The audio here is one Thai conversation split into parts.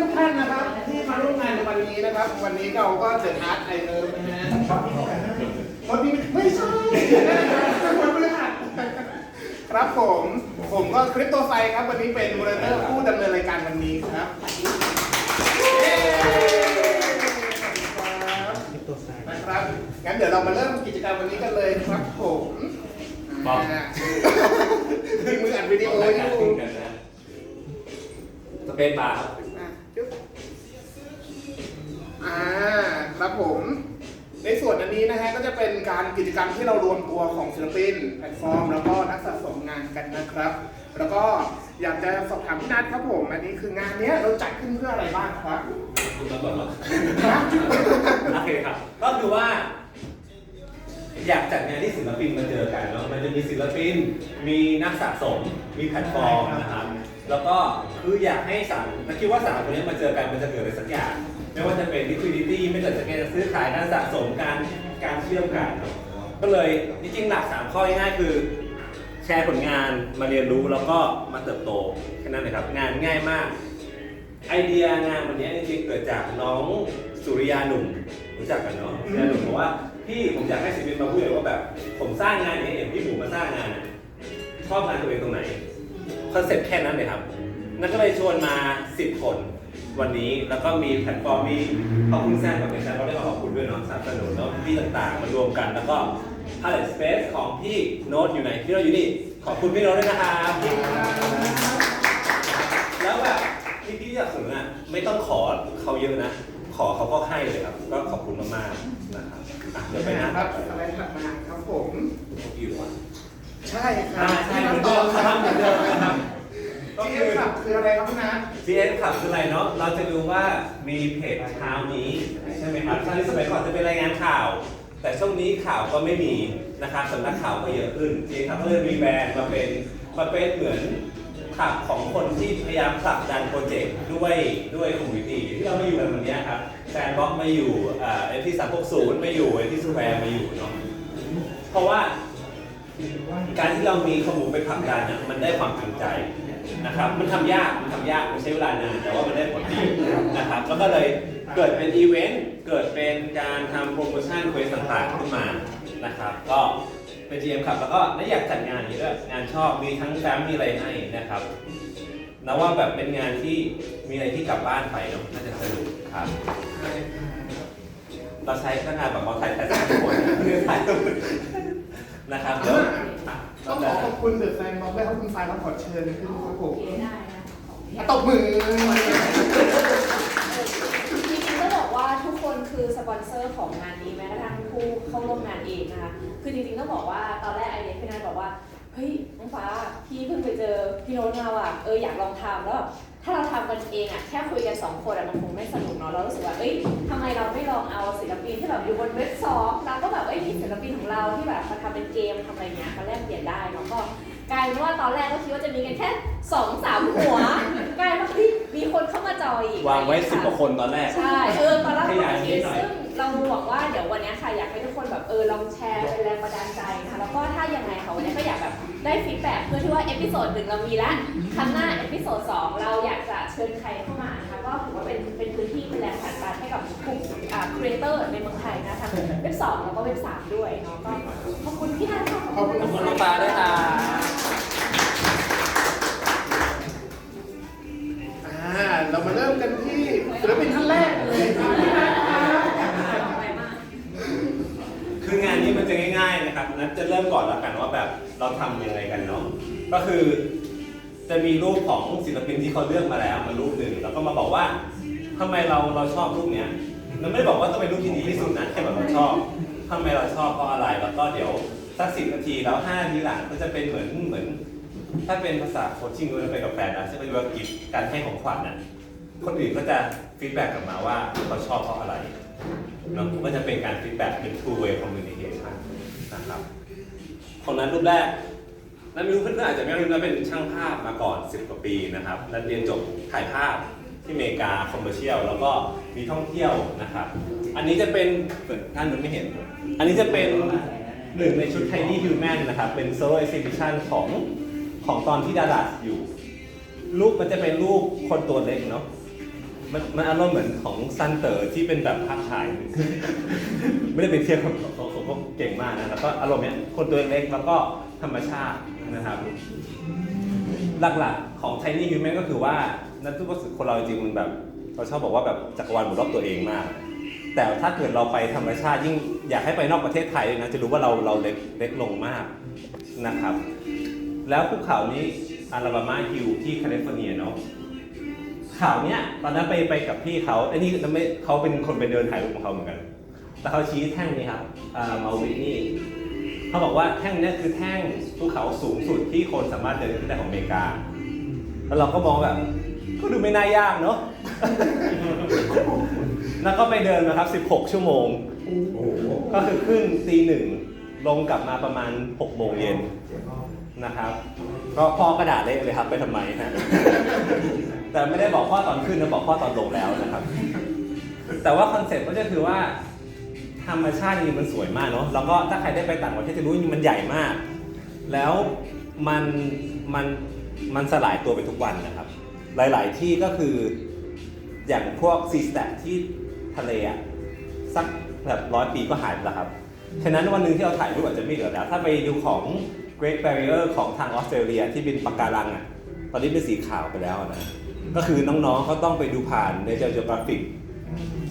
ทุกท่านนะครับที่มาร่วมงานในวันนี้นะครับ วันนี้เราก็เดินฮาร์ดไอเลิฟนะฮะวันนี้ไม่ใช่วันพฤหัสครับผมผมก็คริปโตไซครับวันนี้เป็นโมเดเลอร์ผู้ดำเนินรายการวันนี้ครับเย้นะครับงั้นเดี๋ยวเรามาเริ่มกิจกรรมวันนี้กันเลยครับผมบอกอ่ามีมืออัดวิดีโออยู่สเปซบาร์ครับอะจึ๊บอ่า ครับผม ในส่วนอันนี้นะฮะก็จะเป็นการกิจกรรมที่เรารวมตัวของศิลปินแพลตฟอร์ม แล้วก็นักสะสมงานกันนะครับ แล้วก็อยากจะสอบถามพี่นัทครับผม อันนี้คืองานเนี้ยเราจัดขึ้นเพื่ออะไรบ้างครับ คุณตำรวจเหรอโอเคครับ ก็คือว่า อยากจัดงานที่ศิลปินมาเจอกันเนาะมันจะมีศิลปิน มีนักสะสม มีแพลตฟอร์มนะครับ แล้วก็คืออยากให้สามคิดว่าสามคนนี้มาเจอกันมันจะเกิดอะไรสักอย่าง ไม่ว่าจะเป็น liquidity ไม่ว่าจะเป็นซื้อขายการสะสมการการเชื่อมกัน ก็เลยจริงๆหลักสามข้อง่ายๆคือ แชร์ผลงานมาเรียนรู้แล้วก็มาเติบโตแค่นั้นเลยครับงานง่ายมาก ไอเดียงานวันนี้จริงๆเกิดจากน้องสุริยาหนุ่มรู้จักกันเนาะสุริยาหนุ่มบอกว่าพี่ผมอยากให้ศิลปินมาพูดเลยว่าแบบผมสร้างงานนี้เห็นพี่หมูมาสร้างงานอะชอบงานตัวเองตรงไหนคอนเซ็ปต์แค่นั้นเลยครับนั่นก็เลยชวนมา 10 คน วันนี้แล้วก็มีแพลตฟอร์มมีขอบคุณแซนกับเป็นแซนก็ได้มาขอบคุณด้วยเนาะสนับสนุนแล้วพี่ต่างๆมารวมกัน แล้วก็ Palette Space ของพี่โน้ตอยู่ไหนพี่โน้ตอยู่นี่ขอบคุณพี่โน้ตด้วยนะครับแล้วแบบพี่พี่อยากสนุนอะไม่ต้องขอเขาเยอะนะ ขอเขาก็ให้เลยครับ ก็ขอบคุณมากๆนะครับอะเดี๋ยวไปหน้าคครัรับบอะไรถัดมาครับผมอยู่อะใช่ครัอ่าบใช่เหมือนเดิมครับเหมือนเดิมนะครับ ก็ที่คือขับคืออะไรครับพี่นัท GS ขับคืออะไรเนาะ เราจะดูว่ามีเพจเช้านี้ใช่ไหมครับเช้านี้สมัยก่อนจะเป็นรายงานข่าว แต่ช่วงนี้ข่าวก็ไม่มีนะครับสำนักข่าวก็เยอะขึ้น GS ขับก็เลยมีแบรนด์มาเป็นมาเป็นเหมือนขับของคนที่พยายามผลักดันโปรเจกต์ด้วยด้วยคอมมูนิตี้ที่เรามาอยู่กันวันนี้ครับแฟนบ็อกมาอยู่เอฟที่สามหกศูนย์มาอยู่เอที่สแควร์มาอยู่เนาะ เพราะว่า การที่เรามีข้อมูลไปผลักดันเนี่ยมันได้ความจริงใจ นะครับมันทำยากมันทำยากมันใช้เวลานานแต่ว่ามันได้ผลดีนะครับแล้วก็เลยเกิดเป็นอีเวนต์เกิดเป็นการทำโปรโมชั่นเควสต่างๆขึ้นมานะครับก็เป็น GM ครับแล้วก็น่าอยากจัดงานนี้ด้วยงานชอบมีทั้งแฟ้มมีอะไรให้นะครับนะว่าแบบเป็นงานที่มีอะไรที่กลับบ้านไปเนาะน่าจะสนุกครับเราใช้พนักงานแบบเขาถ่ายแต่สามคนถ่ายนะครับเดี๋ยว ต้เราองขจะอขอบคุณเดอะแฟนบ็อกด้วยครับคุณฟายครับขอเชิญขึ้นครับผมโอเคได้นะของพี่อะตบมือจริงๆต้องบอกว่าทุกคนคือสปอนเซอร์ของงานนี้แม้กระทั่งผู้เข้าร่วมงานเองนะคะ คือจริงๆต้องบอกว่าตอนแรกไอเดียพี่นัทบอกว่า เฮ้ยน้องฟ้าพี่เพิ่งไปเจอพี่โน้ตมาว่ะเอออยากลองทำแล้วแบบ ถ้าเราทำกันเองอะแค่คุยกันสองคนอะมันคงไม่สนุกเนาะเรารู้สึกว่าเอ้ยทำไมเราไม่ลองเอาศิลปินที่แบบอยู่บนเว็บซอฟแล้วก็แบบเอ้ยมีศิลปินของเราที่แบบมาทำเป็นเกมทำอะไรเงี้ยมาแลกเปลี่ยนได้เนาะก็กลายเป็นว่าตอนแรกก็คิดว่าจะมีกันแค่สองสามหัวกลายเป็นว่าเฮ้ยมีคนเข้ามาจอยอีกวางไว้สิบกว่าคนตอนแรกใช่เออตอนแรกขก็ยายคินิดดหน่อยซึ่งเรา หวังว่าเดี๋ยววันนี้ค่ะอยากให้ทุกคนแบบเออลองแชร์เป็นแรงบันดาลใจนะคะแล้วก็ถ้ายังไงค่ะวันนี้ก็อยากแบบได้ฟีดแบ็กเพื่อที่ว่าเอพิโซดหนึ่งเรามีแล้วครั้งหน้าเอพิโซดสองเราอยากจะเชิญใครเข้ามานะคะก็ถือว่าเป็นเป็นพื้นที่เป็นแรงผลักดันให้กับกลุ่มอ่าครีเอเตอร์ในเมืองไทยนะทั้งเว็บสองแล้วก็เว็บสามด้วยเนาะก็ขอบคุณพี่นัทค่ะขอบคุณขอบคุณน้องฟ้าด้วยค่ะ ก็คือจะมีรูปของศิลปินที่เขาเลือกมาแล้วมารูปหนึ่งแล้วก็มาบอกว่าทำไมเราเราชอบรูปเนี้ยเราไม่ได้บอกว่าต้องเป็นรูปที่ดีที่สุดนะแค่แบบเราชอบทำไมเราชอบเพราะอะไรแล้วก็เดี๋ยวสักสิบนาทีแล้วห้านาทีหลังก็จะเป็นเหมือนเหมือน ถ้าเป็นภาษาโคชชิ่งก็จะเป็นกับแฟนนะจะเป็นว่ากิจการให้ของขวัญน่ะคนอื่นก็จะฟีดแบ็กกลับมาว่าเขาชอบเพราะอะไรเนาะก็จะเป็นการฟีดแบ็กเป็น two way communication นะครับคนนั้นรูปแรก นั้นไม่รู้เพื่อนๆอาจจะไม่รู้นะเป็นช่างภาพมาก่อน 10 กว่าปีนะครับแล้วเรียนจบถ่ายภาพที่อเมริกาคอมเมอร์เชียลแล้วก็มีท่องเที่ยวนะครับ อันนี้จะเป็นเปิดท่านมันไม่เห็น อันนี้จะเป็นหนึ่งในชุด Tiny Human นะครับ เป็น solo exhibition ของของตอนที่ดารัสอยู่ รูปมันจะเป็นรูปคนตัวเล็กเนาะมันมันอารมณ์เหมือนของซันเตอร์ที่เป็นแบบภาพถ่าย ไม่ได้เป็นเทียบกับขาเขาเขาเก่งมากนะแล้วก็อารมณ์เนี้ยคนตัวเล็กแล้วก็ธรรมชาตินะครับ หลักๆของ Tiny Human ก็คือว่านักทุกคนคนเราจริงๆมันแบบ เราชอบบอกว่าแบบจักรวาลหมุนรอบตัวเองมาก แต่ถ้าเกิดเราไปธรรมชาติยิ่งอยากให้ไปนอกประเทศไทยนะจะรู้ว่าเราเราเล็กเล็กลงมากนะครับ แล้วภูเขานี้อาราบามาฮิลที่แคลิฟอร์เนียเนาะข่าวเนี้ยตอนนั้นไปไปกับพี่เขาไอ้นี่ไม่เขาเป็นคนไปเดินถ่ายรูปของเขาเหมือนกัน แต่เขาชี้แท่งนี้ครับมาวินี่เขาบอกว่าแท่งนี้คือแท่งภูเขาสูงสุดที่คนสามารถเดินขึ้นได้ของอเมริกา แล้วเราก็มองแบบก็ดูไม่น่ายากเนาะ แล้วก็ไปเดินนะครับ 16 ชั่วโมง ก็คือขึ้นตีหนึ่งลงกลับมาประมาณ 6 โมงเย็นนะครับ ก็พ่อกระดาษเละเลยครับไปทำไมฮะ แต่ไม่ได้บอกข้อตอนขึ้นนะบอกข้อตอนลงแล้วนะครับ แต่ว่าคอนเซ็ปต์ก็จะคือว่า ธรรมชาตินี่มันสวยมากเนาะแล้วก็ถ้าใครได้ไปต่างประเทศจะรู้ว่ามันใหญ่มาก แล้วมันมันมันสลายตัวไปทุกวันนะครับ หลาย ๆ ที่ก็คืออย่างพวกซีสแตที่ทะเลอะสักแบบร้อยปีก็หายไปแล้วครับ ฉะนั้นวันหนึ่งที่เราถ่ายรูปอาจจะไม่เหลือแล้ว ถ้าไปดูของ Great Barrier ของทางออสเตรเลียที่เป็นปะการังอะตอนนี้เป็นสีขาวไปแล้วนะ ก็คือน้อง ๆเขาต้องไปดูผ่านในเจอจ g กราฟิก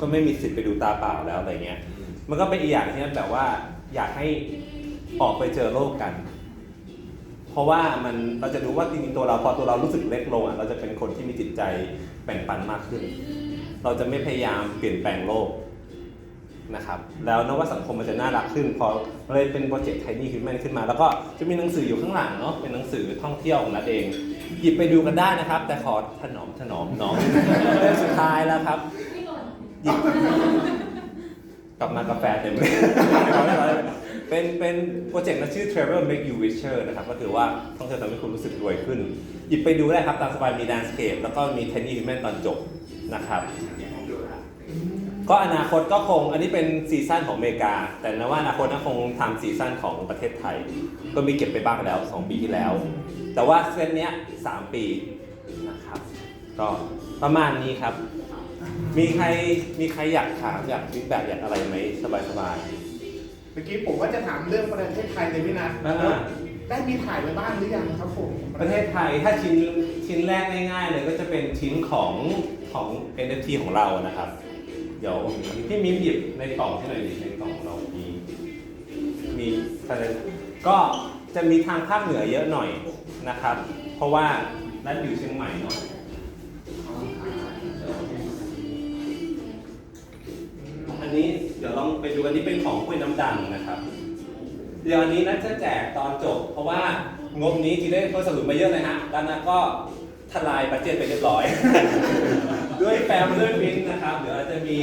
ก็ไม่มีสิทธิ์ไปดูตาเปล่าแล้วอะไรเงี้ย มันก็เป็นอีกอย่างที่มันแบบว่าอยากให้ออกไปเจอโลกกัน เพราะว่ามันเราจะรู้ว่าจริงๆตัวเราพอตัวเรารู้สึกเล็กลงอะเราจะเป็นคนที่มีจิตใจแบ่งปันมากขึ้น เราจะไม่พยายามเปลี่ยนแปลงโลกนะครับแล้วนว่าสังคมมันจะน่ารักขึ้นพอเลยเป็นโปรเจกต์ไทนี่ขึ้นมาขึ้นมา แล้วก็จะมีหนังสืออยู่ข้างหลังเนาะเป็นหนังสือท่องเที่ยวของนัดเอง หยิบไปดูกันได้นะครับ แต่ขอถนอมถนอมน้องเรื่องสุดท้ายแล้วครับหยิบ กลับมากาแฟเต็มเลย เป็นเป็นโปรเจกต์นะชื่อ Travel Make You Richer นะครับ ก็คือว่าท่องเที่ยวทำให้คุณรู้สึกรวยขึ้น หยิบไปดูได้ครับตามสบายมี Landscape แล้วก็มี Tiny Human ตอนจบนะครับ ก็อนาคตก็คงอันนี้เป็นซีซั่นของอเมริกา แต่นะว่าอนาคตนะคงทำซีซั่นของประเทศไทย ก็มีเก็บไปบ้างแล้ว 2 ปีที่แล้ว แต่ว่าเซตเนี้ย3ปีนะครับ ก็ประมาณนี้ครับ มีใครมีใครอยากถามอยากฟีดแบ็กอยากอะไรไหมสบายสบายเมื่อกี้ผมว่าจะถามเรื่องประเทศไทยเลยพี่นัทอ่าได้มีถ่ายไว้บ้างหรือยังครับผมๆประเทศไทยถ้าชิ้นชิ้นแรกง่ายๆเลยก็จะเป็นชิ้นของของ NFT ของเรานะครับ เดี๋ยวพี่มิ้มหยิบในกล่องที่หน่อยดิในกล่องของเรามีมีอะไรก็จะมีทางภาคเหนือเยอะหน่อยนะครับ เพราะว่านัดอยู่เชียงใหม่เนาะ นี้เดี๋ยวลองไปดูอันนี้เป็นของคุยน้ำดังนะครับ เดี๋ยวอันนี้นัดจะแจกตอนจบ เพราะว่างบนี้ทีได้เพิ่มสรุปมาเยอะเลยฮะแล้วนัดก็ทลายบัตเจ็ตไปเรียบร้อย ด้วยแฟมด้วยวินนะครับ เดี๋ยวอาจจะมี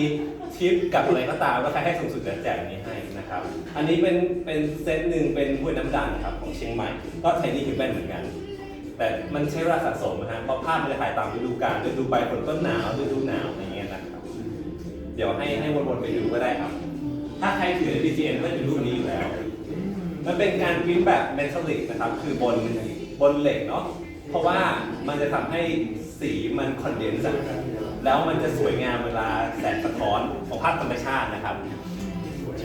ทิปกับอะไรก็ตามแล้วใครให้สูงสุดเดี๋ยวแจกอันนี้ให้นะครับ อันนี้เป็นเป็นเซตหนึ่งเป็นห้วยน้ำดังครับของเชียงใหม่ ก็ไทนี่คือแบนเหมือนกัน แต่มันใช้เวลาสะสมนะฮะเพราะภาพมันจะถ่ายตามฤดูกาลฤดูใบฝนต้นหนาวฤดูหนาวอะไรอย่าง เดี๋ยวให้ให้วนๆไปดูก็ได้ครับ ถ้าใครถือ DCN ก็จะรูปนี้อยู่แล้ว มันเป็นการพิมพ์แบบเมทัลลิกนะครับ คือบนบนเหล็กเนาะ เพราะว่ามันจะทำให้สีมันคอนเดนซ์อะแล้วมันจะสวยงามเวลาแสงสะท้อนของภาพธรรมชาตินะครับ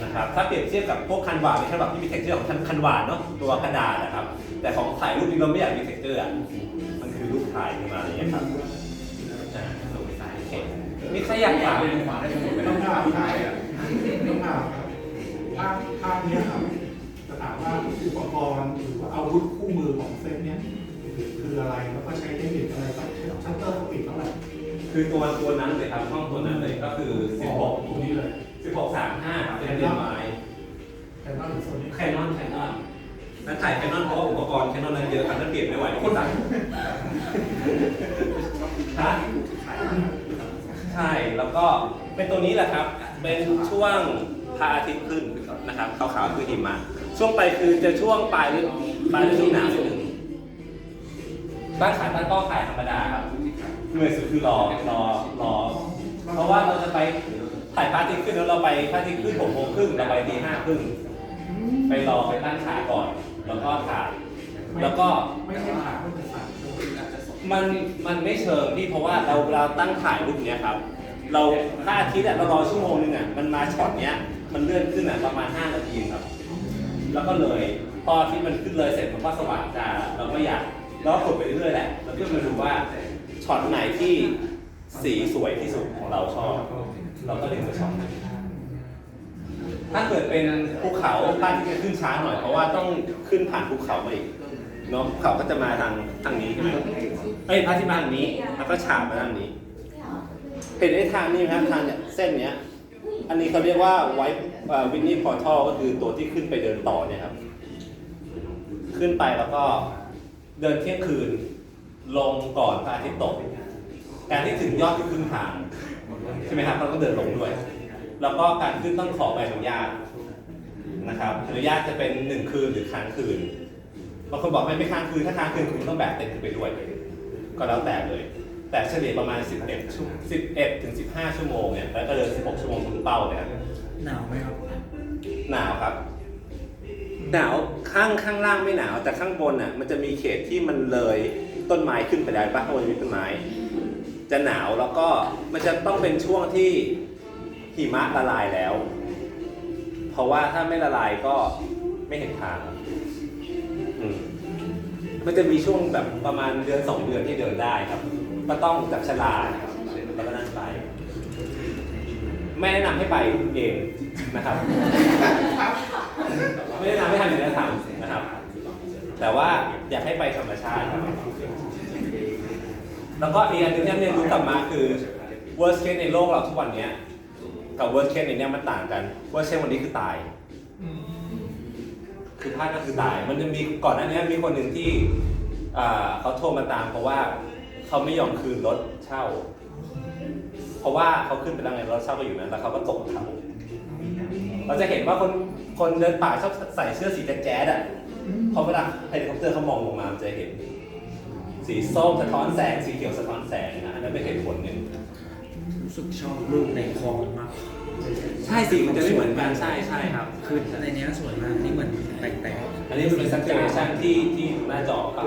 นะครับ ถ้าเปรียบเทียบกับพวกคันวาดในคันวาดที่มีเท็กเจอร์ของคันคันวาดเนาะตัวกระดาษนะครับ แต่ของถ่ายรูปนี้เราไม่อยากมีเท็กเจอร์มันคือรูปถ่ายขึ้นมาอะไรอย่างเงี้ยครับ มีใครอยากถามต้องถามใครอะต้องถามครับภาพภาพเนี้ยครับจะถามว่าอุปกรณ์หรือว่าอาวุธคู่มือของเซตเนี้ยคืออะไรแล้วก็ใช้เทคนิคอะไรครับชัตเตอร์สปีดเท่าไหร่คือตัวตัวนั้นเลยครับช่องตัวนั้นเลยก็คือ 16ตรงนี้เลย16 35ครับเป็นเรื่องไม้แต่นอกจากโซนนี้แคนนอนแคนนอนนั่นถ่ายแคนนอนเพราะว่าอุปกรณ์แคนนอนนั้นเยอะครับนั่นเปลี่ยนไม่ไหวคนสั่งฮะใช่แล้ว ก็เป็นตัวนี้แหละครับ เป็นช่วงพระอาทิตย์ขึ้นนะครับขาวๆคือหิมะช่วงไปคือจะช่วงปลายฤดูปลายฤดูหนาวนิดนึงบ้านขายตั้งก็ขายธรรมดาครับเหนื่อยสุดคือรอรอรอ เพราะว่าเราจะไปถ่ายพระอาทิตย์ขึ้นแล้วเราไปพระอาทิตย์ขึ้นหกโมงครึ่งเราไปตีห้าครึ่งไปรอไปตั้งขาก่อน แล้วก็ถ่ายแล้วก็ไม่ใช่ขาไม่เป็นสัตว์ไมันมันไม่เชิงที่เพราะว่าเราเราตั้งถ่ายรูปเนี้ยครับ เราถ้าอาทิตย์อะเรารอชั่วโมงนึงอะมันมาช็อตเนี้ย มันเลื่อนขึ้นอะประมาณ 5 นาทีครับ แล้วก็เลยพอที่มันขึ้นเลยเสร็จมันก็สว่างจ้าเราก็อยากเราก็กดไปเรื่อยๆแหละแล้วก็มาดูว่าช็อตไหนที่สีสวยที่สุดของเราชอบ เราก็เลือกไปช็อตนั้นถ้าเกิดเป็นภูเขาภาพที่จะขึ้นช้าหน่อยเพราะว่าต้องขึ้นผ่านภูเขามาอีกเนาะภูเขาก็จะมาทางทางนี้ใช่ไหมเอ้ยพระที่มาทางนี้ แล้วก็ฉาบมาทางนี้ เห็นไอ้ทางนี้ไหมครับทางเนี่ยเส้นเนี้ย อันนี้เขาเรียกว่าไวท์วินนี่พอร์ทัลก็คือตัวที่ขึ้นไปเดินต่อเนี่ยครับ ขึ้นไปแล้วก็เดินเที่ยงคืน ลงก่อนพระอาทิตย์ตก การที่ถึงยอดที่ขึ้นทางใช่ไหมครับเราก็เดินลงด้วย แล้วก็การขึ้นต้องขอใบอนุญาตนะครับอนุญาตจะเป็นหนึ่งคืนหรือค้างคืนบางคนบอกไม่ไม่ค้างคืนถ้าค้างคืนคุณต้องแบกเต็นท์ขึ้นไปด้วยก็แล้วแต่เลย แต่เฉลี่ยประมาณ 11ชั่ว11ถึง15 ชั่วโมงเนี่ยแล้วก็เดิน 16 ชั่วโมงถึงเป้าเนี่ยครับหนาวไหมครับ หนาวครับ หนาวข้างข้างล่างไม่หนาว แต่ข้างบนน่ะมันจะมีเขตที่มันเลยต้นไม้ขึ้นไปได้ปะข้างบนมีต้นไม้ จะหนาวแล้วก็มันจะต้องเป็นช่วงที่หิมะละลายแล้ว เพราะว่าถ้าไม่ละลายก็ไม่เห็นทางอืม มันจะมีช่วงแบบประมาณเดือนสองเดือนที่เดินได้ครับ ก็ต้องจับฉลากครับแล้วก็นั่งไป ไม่แนะนำให้ไปเองนะครับ ไม่แนะนำให้ทำอย่างนั้นทำนะครับ แต่ว่าอยากให้ไปธรรมชาติครับแล้วก็อีกอันหนึงที่เรียนรู้กลับมาคือ worst case ในโลกเราทุกวันเนี้ยกับ worst case ในเนี้ยมันต่างกัน worst case วันนี้คือตาย คือพลาดก็คือตาย มันจะมีก่อนหน้านี้มีคนหนึ่งที่เขาโทรมาตามเพราะว่าเขาไม่ยอมคืนรถเช่า เพราะว่าเขาขึ้นไปแล้วไงรถเช่าก็อยู่นั้นแล้วเขาก็ตกเขาเราจะเห็นว่าคนคนเดินป่าชอบใส่เสื้อสีแจ๊ดๆอะเพราเวลาเฮลิคอปเตอร์เขามองลงมาจะเห็น สีส้มสะท้อนแสงสีเขียวสะท้อนแสงนะอันนั้นเป็นเหตุผลหนึ่ง รู้สึกชอบรูปในคลองมากใช่สีมันจะไม่เหมือนกันใช่ใช่ครับ คือในเนี้ยสวยมากนี่เหมือนแตกอันนี้มันเป็น saturation ที่ที่หน้าจอปรั